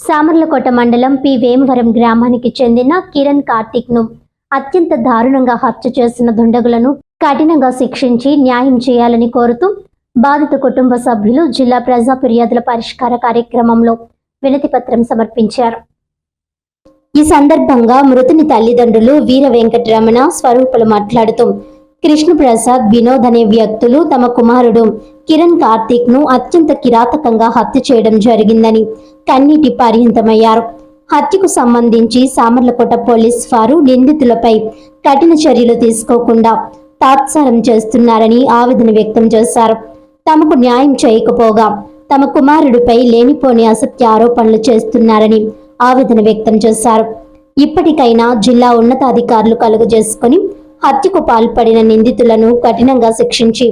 సామర్లకోట మండలం పి. వేమవరం గ్రామానికి చెందిన కిరణ్ కార్తిక్ను అత్యంత దారుణంగా హత్య చేసిన దుండగులను కఠినంగా శిక్షించి న్యాయం చేయాలని కోరుతూ బాధిత కుటుంబ సభ్యులు జిల్లా ప్రజా ఫిర్యాదుల పరిష్కార కార్యక్రమంలో వినతిపత్రం సమర్పించారు. ఈ సందర్భంగా మృతుని తల్లిదండ్రులు వీర వెంకటరమణ స్వరూపులు మాట్లాడుతూ కృష్ణప్రసాద్ వినోద్ అనే వ్యక్తులు తమ కుమారుడు కిరణ్ కార్తీక్ను అత్యంత కిరాతకంగా హత్య చేయడం జరిగిందని కన్నీటి పర్యంతమయ్యారు హత్యకు సంబంధించి సామర్లకోట పోలీస్ వారు నిందితులపై కఠిన చర్యలు తీసుకోకుండా తాత్సారం చేస్తున్నారని ఆవేదన వ్యక్తం చేశారు. తమకు న్యాయం చేయకపోగా తమ కుమారుడిపై లేనిపోని అసత్య ఆరోపణలు చేస్తున్నారని ఆవేదన వ్యక్తం చేశారు. ఇప్పటికైనా జిల్లా ఉన్నతాధికారులు కలుగజేసుకుని హత్యకు పాల్పడిన నిందితులను కఠినంగా శిక్షించి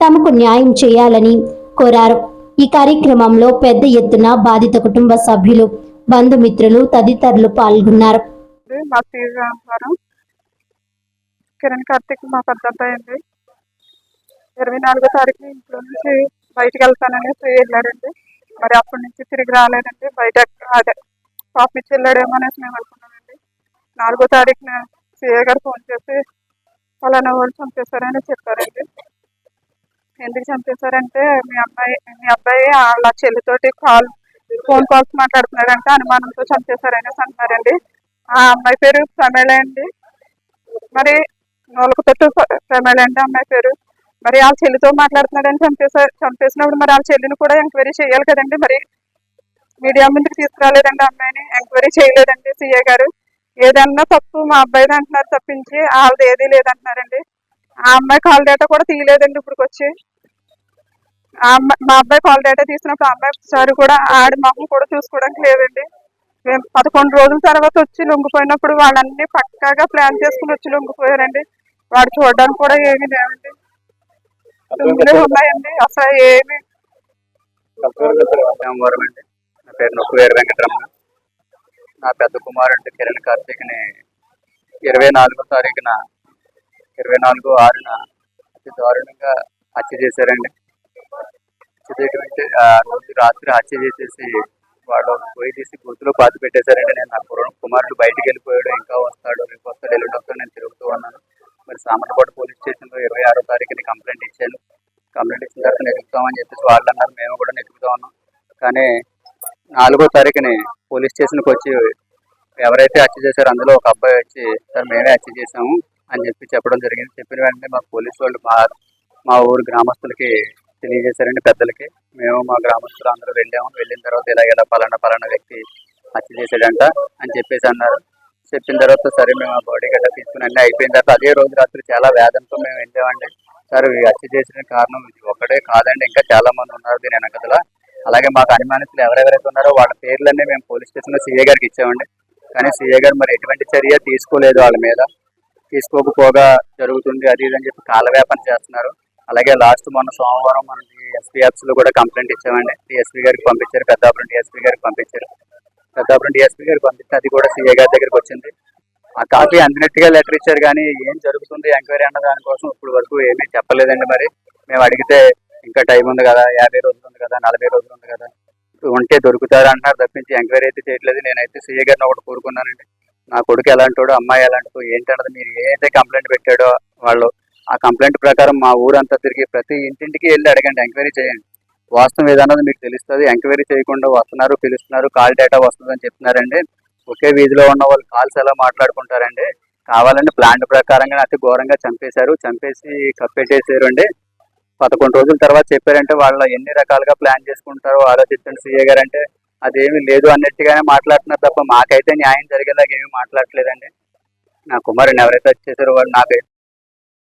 తమకు న్యాయం చేయాలని కోరారు. ఈ కార్యక్రమంలో పెద్ద ఎత్తున బాధిత కుటుంబ సభ్యులు బంధుమిత్రులు తదితరులు పాల్గొన్నారు. మా కిరణ్ కార్తిక్ మా పెద్ద అబ్బాయి ఇరవై నాలుగో తారీఖు ఇంట్లో నుంచి బయటకు వెళ్తానని వెళ్ళారండి మరి అప్పటి నుంచి తిరిగి రాలేదండి. బయట అదే పాప వెళ్ళాడేమో అనేసి మేము అనుకున్నామండి నాలుగో తారీఖున సిఏ గారు ఫోన్ చేసి ఫలానా వాళ్ళు చంపేశారని చెప్పారండి. ఎందుకు చంపేశారంటే మీ అమ్మాయి మీ అబ్బాయి వాళ్ళ చెల్లితోటి కాల్ ఫోన్ కాల్స్ మాట్లాడుతున్నాడంటే అనుమానంతో చంపేశారనేసి అంటున్నారండి. ఆ అమ్మాయి పేరు ప్రమేళ అండి. మరి నోలకతోటి ప్రమేళ అండి అమ్మాయి పేరు. మరి వాళ్ళ చెల్లితో మాట్లాడుతున్నాడని చంపేశారు చంపేసినప్పుడు మరి వాళ్ళ చెల్లిని కూడా ఎంక్వైరీ చేయాలి కదండి. మరి మీడియా ముందుకు తీసుకురాలేదండి అమ్మాయిని ఎంక్వైరీ చేయలేదండి సీఏ గారు. ఏదన్నా తప్పు మా అబ్బాయిది అంటున్నారు తప్పించి వాళ్ళది ఏదీ లేదంటున్నారండి. ఆ అమ్మాయి కాల్ డేటా కూడా తీయలేదండి ఇప్పుడు వచ్చి ఆ అమ్మాయి మా అబ్బాయి కాల్ డేటా తీసినప్పుడు ఆ అమ్మాయి ఒకసారి కూడా ఆడి మొహం కూడా చూసుకోవడానికి లేదండి. మేము పదకొండు రోజుల తర్వాత వచ్చి లొంగిపోయినప్పుడు వాళ్ళన్నీ పక్కాగా ప్లాన్ చేసుకుని వచ్చి లొంగిపోయారండి. వాడు చూడడానికి కూడా ఏమీ లేవండి లొంగులే ఉన్నాయండి. అసలు ఏమి అండి. నా పేరు నొక్కు వీర వెంకటరమణ. నా పెద్ద కుమారుడు కిరణ్ కార్తీక్ని ఇరవై నాలుగో తారీఖున ఇరవై నాలుగో ఆరున అతి దారుణంగా హత్య చేశారండి. హత్య ఆ రోజు రాత్రి హత్య చేసేసి వాళ్ళు పోయి తీసి గుర్తులో పాతి పెట్టేశారండి. నేను నా కుర్ర కుమారుడు బయటికి వెళ్ళిపోయాడు ఇంకా వస్తాడు రేపు వస్తాడు ఎల్లుండి వస్తాడు నేను తిరుగుతూ ఉన్నాను. మరి సామర్లపాటు పోలీస్ స్టేషన్లో ఇరవై ఆరో తారీఖుని కంప్లైంట్ ఇచ్చాను. కంప్లైంట్ ఇచ్చిన తర్వాత నెతుకుతామని చెప్పేసి వాళ్ళు అన్నారు. మేము కూడా నెతుకుతా ఉన్నాం. కానీ నాలుగో తారీఖుని పోలీస్ స్టేషన్కి వచ్చి ఎవరైతే హత్య చేశారో అందులో ఒక అబ్బాయి వచ్చి సార్ మేమే హత్య చేసాము అని చెప్పి చెప్పడం జరిగింది. చెప్పిన వెంటనే మా పోలీస్ వాళ్ళు మా మా ఊరు గ్రామస్తులకి తెలియజేశారండి పెద్దలకి. మేము మా గ్రామస్తులు అందరూ వెళ్ళాము. వెళ్ళిన తర్వాత ఇలా ఇలా పలానా పలానా వ్యక్తి హత్య చేశాడంట అని చెప్పేసి అన్నారు. చెప్పిన తర్వాత సరే మేము ఆ బాడీ గట్ట తీసుకుని అన్నీ అయిపోయిన తర్వాత అదే రోజు రాత్రి చాలా వేదంతో మేము వెళ్ళామండి. సార్ హత్య చేసిన కారణం ఇది ఒకటే కాదండి. ఇంకా చాలా మంది ఉన్నారు దీని వెనకదల అలాగే మాకు అనుమానితులు ఎవరెవరైతే ఉన్నారో వాళ్ళ పేర్లన్నీ మేము పోలీస్ స్టేషన్లో సీఏ గారికి ఇచ్చామండి. కానీ సీఏ గారు మరి ఎటువంటి చర్య తీసుకోలేదు వాళ్ళ మీద. తీసుకోకపోగా జరుగుతుంది అది ఇది అని చెప్పి కాలవ్యాపన చేస్తున్నారు. అలాగే లాస్ట్ మొన్న సోమవారం మనం ఎస్పీ ఆఫీస్లో కూడా కంప్లైంట్ ఇచ్చామండి. డిఎస్పీ గారికి పంపించారు పెద్దాపురం డిఎస్పీ గారికి పంపించారు. పెద్దాపురం డిఎస్పీ గారికి పంపిస్తే అది కూడా సీఏ గారి దగ్గరికి వచ్చింది. ఆ కాపీ అందినట్టుగా లెటర్ ఇచ్చారు కానీ ఏం జరుగుతుంది ఎంక్వైరీ అన్న దానికోసం ఇప్పుడు వరకు ఏమీ చెప్పలేదండి మరి. మేము అడిగితే ఇంకా టైం ఉంది కదా యాభై రోజులు ఉంది కదా నలభై రోజులు ఉంది కదా ఉంటే దొరుకుతారు అంటున్నారు తప్పించి ఎంక్వైరీ అయితే చేయట్లేదు. నేనైతే సీఏ గారిని ఒకటి కోరుకున్నానండి. నా కొడుకు ఎలాంటోడు అమ్మాయి ఎలాంటిదో ఏంటన్నది మీరు ఏదైతే కంప్లైంట్ పెట్టాడో వాళ్ళు ఆ కంప్లైంట్ ప్రకారం మా ఊరంతా తిరిగి ప్రతి ఇంటింటికి వెళ్ళి అడగండి ఎంక్వైరీ చేయండి. వాస్తవం ఏదన్నది మీకు తెలుస్తుంది ఎంక్వైరీ చేయకుండా వస్తున్నారు పిలుస్తున్నారు కాల్ డేటా వస్తుందని చెప్తున్నారండి. ఒకే వీధిలో ఉన్న వాళ్ళు కాల్స్ ఎలా మాట్లాడుకుంటారండి? కావాలంటే ప్లాన్ ప్రకారంగా అతి ఘోరంగా చంపేశారు చంపేసి కప్పెట్టేశారు అండి పదకొండు రోజుల తర్వాత చెప్పారంటే వాళ్ళు ఎన్ని రకాలుగా ప్లాన్ చేసుకుంటారో ఆలోచించండి. సీఏ గారు అంటే అదేమి లేదు అన్నట్టుగానే మాట్లాడుతున్నారు తప్ప మాకైతే న్యాయం జరిగేలాగా ఏమీ మాట్లాడట్లేదండి. నా కుమారుని ఎవరైతే చేశారో వాళ్ళు నాకు